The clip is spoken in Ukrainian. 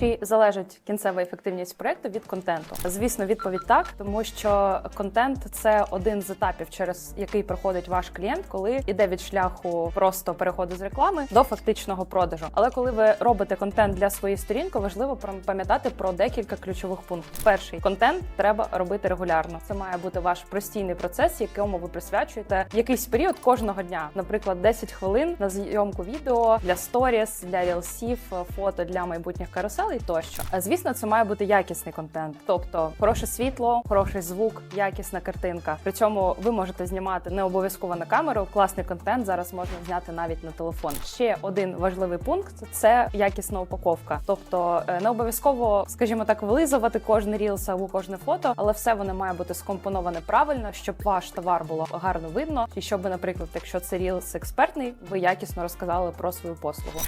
Чи залежить кінцева ефективність проекту від контенту? Звісно, відповідь так, тому що контент це один з етапів, через який проходить ваш клієнт, коли йде від шляху просто переходу з реклами до фактичного продажу. Але коли ви робите контент для своєї сторінки, важливо пам'ятати про декілька ключових пунктів. Перший контент треба робити регулярно. Це має бути ваш постійний процес, якому ви присвячуєте якийсь період кожного дня, наприклад, 10 хвилин на зйомку відео для сторіс, для рілсів, фото для майбутніх каруселей тощо. А звісно, це має бути якісний контент, тобто хороше світло, хороший звук, якісна картинка. При цьому ви можете знімати не обов'язково на камеру. Класний контент зараз можна зняти навіть на телефон. Ще один важливий пункт це якісна упаковка. Тобто е, не обов'язково, скажімо так, вилизувати кожне рілс або кожне фото, але все воно має бути скомпоноване правильно, щоб ваш товар було гарно видно, і щоб, наприклад, якщо це рілс експертний, ви якісно розказали про свою послугу.